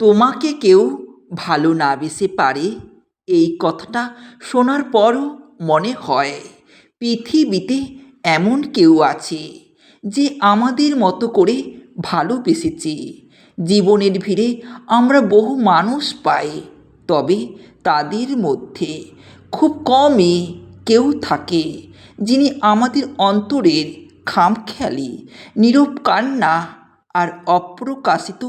তোমাকে কেউ ভালো না বেসে পারে? এই কথাটা শোনার পরও মনে হয়, পৃথিবীতে এমন কেউ আছে যে আমাদের মতো করে ভালোবেসেছে। জীবনের ভিড়ে আমরা বহু মানুষ পাই, তবে তাদের মধ্যে খুব কমই কেউ থাকে যিনি আমাদের অন্তরের খামখেয়ালি, নীরব কান্না আর অপ্রকাশিত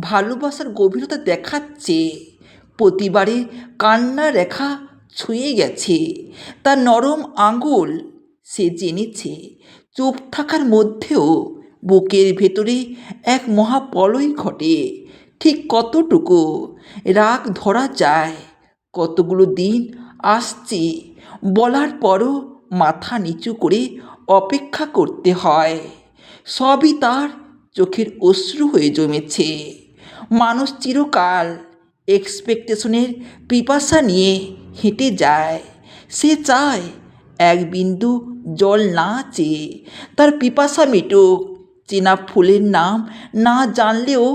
ভালোবাসার গভীরতা দেখাচ্ছে। প্রতিবারে কান্না রেখা ছুঁয়ে গেছে। তার নরম আঙুল সে জেনেছে। চুপ থাকার মধ্যেও বুকের ভেতরে এক মহাপলয় ঘটে। ঠিক কতটুকু রাগ ধরা যায়, কতগুলো দিন আসছে, বলার পরও মাথা নিচু করে অপেক্ষা করতে হয়। সবই তার চোখের অশ্রু হয়ে জমেছে। মানুষ চিরকাল এক্সপেকটেশনের পিপাসা নিয়ে হেঁটে যায়। সে চায় এক বিন্দু জল না চেয়ে তার পিপাসা মেটুক। চেনা ফুলের নাম না জানলেও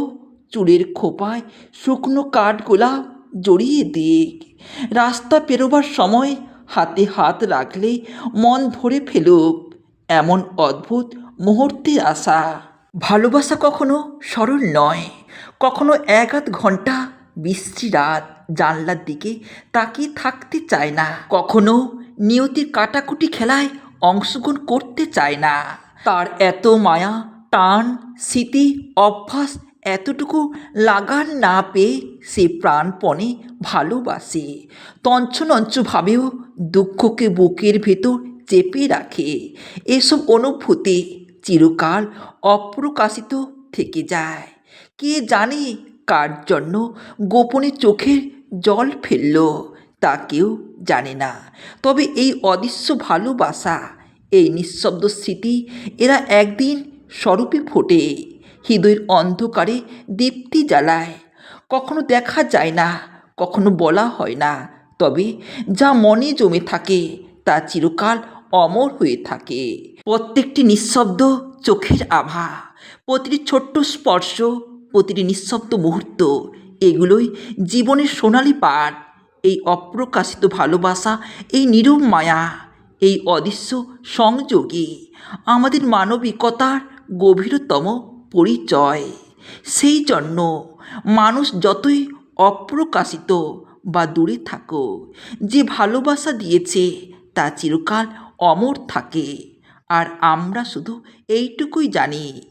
চুলের খোপায় শুকনো কাঠগোলাপ জড়িয়ে দিক। রাস্তা পেরোবার সময় হাতে হাত রাখলে মন ধরে ফেলুক এমন অদ্ভুত মুহূর্তের আশা। ভালোবাসা কখনো সরল নয়, কখনো এক আধ ঘণ্টা বৃষ্টি রাত জানলার দিকে তাকিয়ে থাকতে চায় না, কখনো নিয়তির কাটাকুটি খেলায় অংশগ্রহণ করতে চায় না। তার এত মায়া, টান, স্মৃতি, অভ্যাস এতটুকু লাগান না পেয়ে সে প্রাণপণে ভালোবাসে তঞ্চনঞ্চভাবেও দুঃখকে বুকের ভেতর চেপে রাখে। এসব অনুভূতি চিরকাল অপ্রকাশিত থেকে যায়। কে জানে কার জন্য গোপনে চোখের জল ফেলল, তা কেউ জানে না। তবে এই অদৃশ্য ভালোবাসা, এই নিঃশব্দ স্মৃতি এরা একদিন স্বরূপে ফোটে, হৃদয়ের অন্ধকারে দীপ্তি জ্বালায়। কখনো দেখা যায় না, কখনো বলা হয় না, তবে যা মনে জমে থাকে তা চিরকাল অমর হয়ে থাকে। প্রত্যেকটি নিঃশব্দ চোখের আভা, প্রতিটি ছোট্ট স্পর্শ, প্রতিটি নিঃশব্দ মুহূর্ত, এগুলোই জীবনের সোনালি পাঠ, এই অপ্রকাশিত ভালোবাসা, এই নীরব মায়া, এই অদৃশ্য সংযোগে, আমাদের মানবিকতার গভীরতম পরিচয়। সেই জন্য মানুষ যতই অপ্রকাশিত বা দূরে থাকো যে ভালোবাসা দিয়েছে, তা চিরকাল অমর থাকে। আর আমরা শুধু এইটুকুই জানি,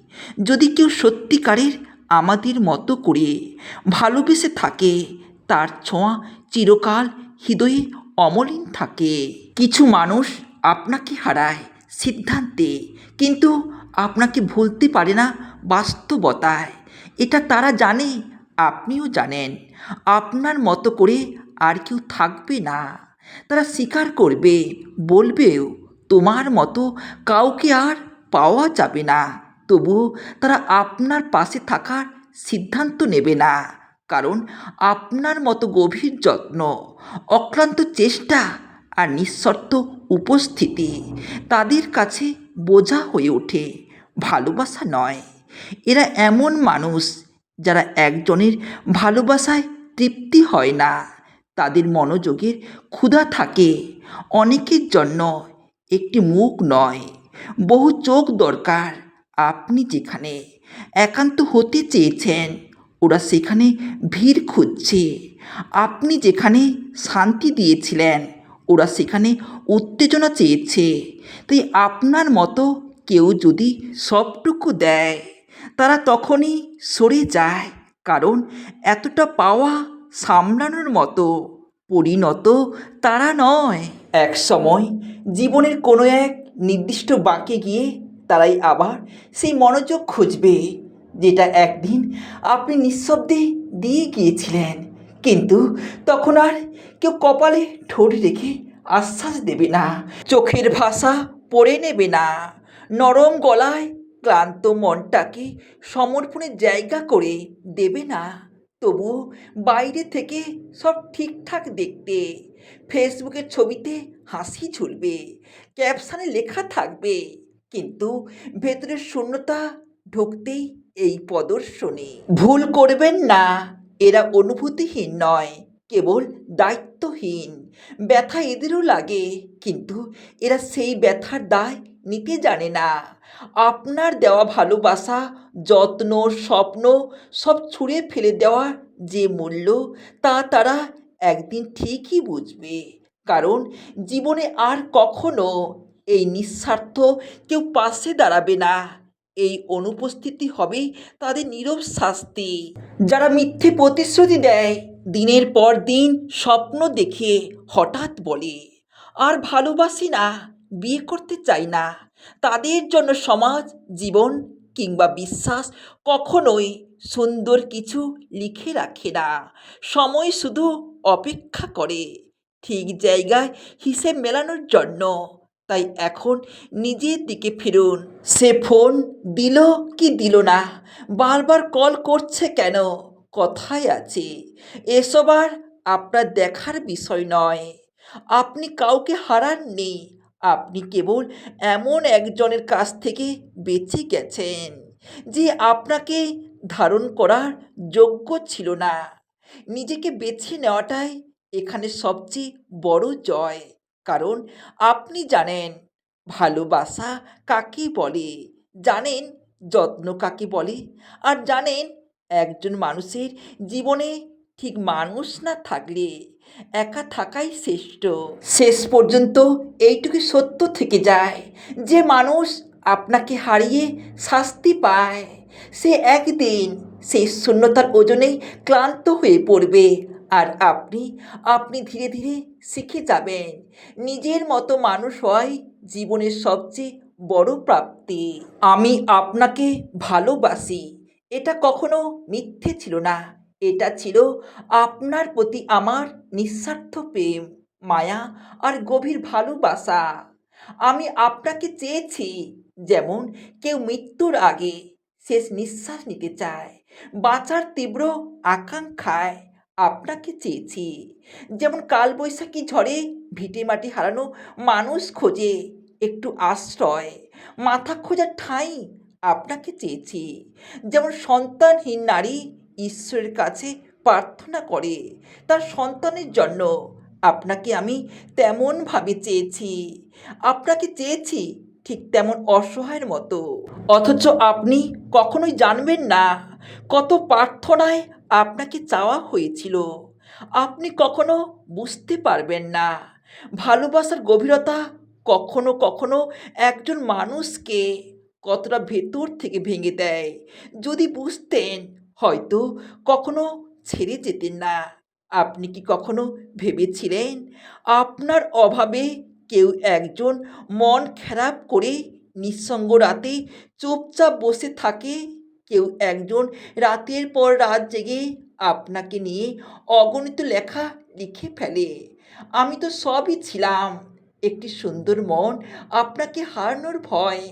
যদি কেউ সত্যিকারের আমাদের মতো করে ভালোবেসে থাকে, তার ছোঁয়া চিরকাল হৃদয়ে অমলিন থাকে। কিছু মানুষ আপনাকে হারায় সিদ্ধান্তে, কিন্তু আপনাকে ভুলতে পারে না বাস্তবতায়। এটা তারা জানে, আপনিও জানেন। আপনার মতো করে আর কেউ থাকবে না। তারা স্বীকার করবে, বলবেও। তোমার মতো কাউকে আর পাওয়া যাবে না। তবুও তারা আপনার পাশে থাকার সিদ্ধান্ত নেবে না। কারণ আপনার মতো গভীর যত্ন, অক্লান্ত চেষ্টা আর নিঃশর্ত উপস্থিতি তাদের কাছে বোঝা হয়ে ওঠে। ভালোবাসা নয়। এরা এমন মানুষ যারা একজনের ভালোবাসায় তৃপ্তি হয় না। তাদের মনোযোগের ক্ষুধা থাকে। অনেকের জন্য একটি মুখ নয়, বহু চোখ দরকার। আপনি যেখানে একান্ত হতে চেয়েছেন, ওরা সেখানে ভিড় খুঁজছে। আপনি যেখানে শান্তি দিয়েছিলেন, ওরা সেখানে উত্তেজনা চেয়েছে। তাই আপনার মতো কেউ যদি সবটুকু দেয়, তারা তখনই সরে যায়, কারণ এতটা পাওয়া সামলানোর মতো। পরিণত তারা নয়। এক সময় জীবনের কোনো এক নির্দিষ্ট বাঁকে গিয়ে তারাই আবার সেই মনোযোগ খুঁজবে, যেটা একদিন আপনি নিঃশব্দে দিয়ে গিয়েছিলেন। কিন্তু তখন আর কেউ কপালে ঠোঁট রেখে আশ্বাস দেবে না, চোখের ভাষা পড়ে নেবে না, নরম গলায় ক্লান্ত মনটাকে সমর্পণের জায়গা করে দেবে না। তবুও বাইরে থেকে সব ঠিকঠাক দেখতে ফেসবুকের ছবিতে হাসি ঝুলবে ক্যাপশানে লেখা থাকবে, কিন্তু ভেতরের শূন্যতা ঢুকতেই এই প্রদর্শনী। ভুল করবেন না, এরা অনুভূতিহীন নয়, কেবল দায়িত্বহীন। ব্যথা এদেরও লাগে, কিন্তু এরা সেই ব্যথার দায় নিতে জানে না। আপনার দেওয়া ভালোবাসা, যত্ন, স্বপ্ন সব ছুঁড়ে ফেলে দেওয়ার যে মূল্য, তা তারা একদিন ঠিকই বুঝবে। কারণ জীবনে আর কখনো এই নিঃস্বার্থ কেউ পাশে দাঁড়াবে না। এই অনুপস্থিতি হবে তাদের নীরব শাস্তি। যারা মিথ্যে প্রতিশ্রুতি দেয়, দিনের পর দিন স্বপ্ন দেখে হঠাৎ বলে, আর ভালোবাসি না। বিয়ে করতে চাই না। তাদের জন্য সমাজ, জীবন কিংবা বিশ্বাস কখনোই সুন্দর কিছু লিখে রাখে না। সময় শুধু অপেক্ষা করে। ঠিক জায়গায় হিসেব মেলানোর জন্য। তাই এখন নিজের দিকে ফিরুন। সে ফোন দিল কি দিল না? বারবার কল করছে কেন? কথায় আছে, এসব আর আপনার দেখার বিষয় নয়। আপনি কাউকে হারাননি। আপনি কেবল এমন একজনের কাছ থেকে বেঁচে গেছেন যে আপনাকে ধারণ করার যোগ্য ছিল না। নিজেকে বেছে নেওয়াটাই এখানে সবচেয়ে বড় জয়। কারণ আপনি জানেন, ভালোবাসা কাকে বলে, জানেন যত্ন কাকে বলে, আর জানেন একজন মানুষের জীবনে ঠিক মানুষ না থাকলে একা থাকাই শ্রেষ্ঠ। শেষ পর্যন্ত এইটুকু সত্য থেকে যায় যে মানুষ আপনাকে হারিয়ে শাস্তি পায়। সে একদিন সেই শূন্যতার ওজনেই ক্লান্ত হয়ে পড়বে আর আপনি আপনি ধীরে ধীরে শিখে যাবেন নিজের মতো মানুষ হয় জীবনের সবচেয়ে বড় প্রাপ্তি। আমি আপনাকে ভালোবাসি। এটা কখনো মিথ্যে ছিল না। এটা ছিল আপনার প্রতি আমার নিঃস্বার্থ প্রেম, মায়া আর গভীর ভালোবাসা। আমি আপনাকে চেয়েছি যেমন কেউ মৃত্যুর আগে শেষ নিঃশ্বাস নিতে চায়, বাঁচার তীব্র আকাঙ্ক্ষায় আপনাকে চেয়েছি। যেমন কালবৈশাখী ঝড়ে ভিটেমাটি হারানো মানুষ খোঁজে, একটু আশ্রয়, মাথা খোঁজার ঠাঁই আপনাকে চেয়েছি। যেমন সন্তানহীন নারী ঈশ্বরের কাছে প্রার্থনা করে, তার সন্তানের জন্য। আপনাকে আমি তেমনভাবে চেয়েছি। আপনাকে চেয়েছি ঠিক তেমন অসহায়ের মতো। অথচ আপনি কখনোই জানবেন না কত প্রার্থনায় আপনাকে চাওয়া হয়েছিল। আপনি কখনো বুঝতে পারবেন না। ভালোবাসার গভীরতা কখনো কখনো একজন মানুষকে কতটা ভেতর থেকে ভেঙে দেয়। যদি বুঝতেন হয়তো কখনো ছেড়ে যেতেন না। আপনি কি কখনো ভেবেছিলেন? আপনার অভাবে কেউ একজন মন খারাপ করে নিঃসঙ্গ রাতে চুপচাপ বসে থাকে? কেউ একজন রাতের পর রাত জেগে আপনাকে নিয়ে অগণিত লেখা লিখে ফেলে। আমি তো সবই ছিলাম। একটি সুন্দর মন আপনাকে হারানোর ভয়,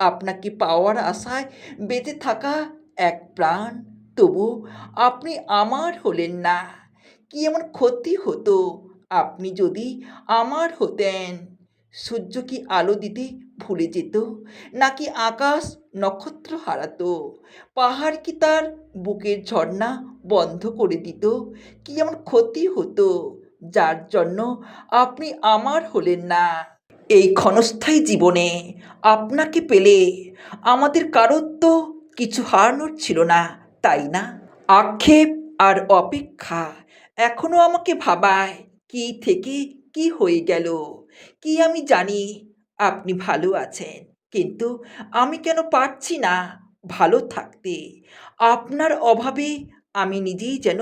আপনাকে পাওয়ার আশায় বেঁচে থাকা এক প্রাণ। তবু আপনি আমার হলেন না। কি এমন ক্ষতি হতো? আপনি যদি আমার হতেন, সূর্য কি আলো দিতে ভুলে যেত? নাকি আকাশ নক্ষত্র হারাতো? পাহাড় কি তার বুকের ঝর্ণা বন্ধ করে দিত? কি এমন ক্ষতি হতো? যার জন্য আপনি আমার হলেন না। এই ক্ষণস্থায়ী জীবনে আপনাকে পেলে আমাদের কারোর তো কিছু হারানোর ছিল না। তাই না? আক্ষেপ আর অপেক্ষা। এখনও আমাকে ভাবায় কি থেকে কি হয়ে গেল? কি আমি জানি? আপনি ভালো আছেন, কিন্তু আমি কেন পারছি না ভালো থাকতে? আপনার অভাবে আমি নিজেই যেন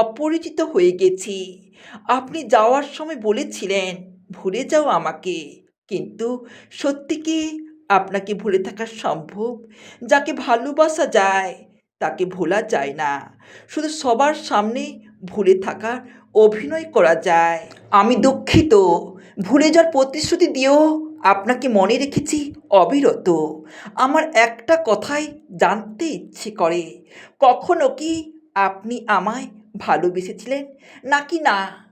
অপরিচিত হয়ে গেছি। আপনি যাওয়ার সময় বলেছিলেন, ভুলে যাও আমাকে। কিন্তু সত্যি কি আপনাকে ভুলে থাকা সম্ভব? যাকে ভালোবাসা যায় তাকে ভোলা যায় না। শুধু সবার সামনে ভুলে থাকার অভিনয় করা যায়। আমি দুঃখিত। ভুলে যাওয়ার প্রতিশ্রুতি দিয়েও আপনাকে মনে রেখেছি অবিরত। আমার একটা কথাই জানতে ইচ্ছে করে। কখনো কি আপনি আমায় ভালোবেসেছিলেন? নাকি না?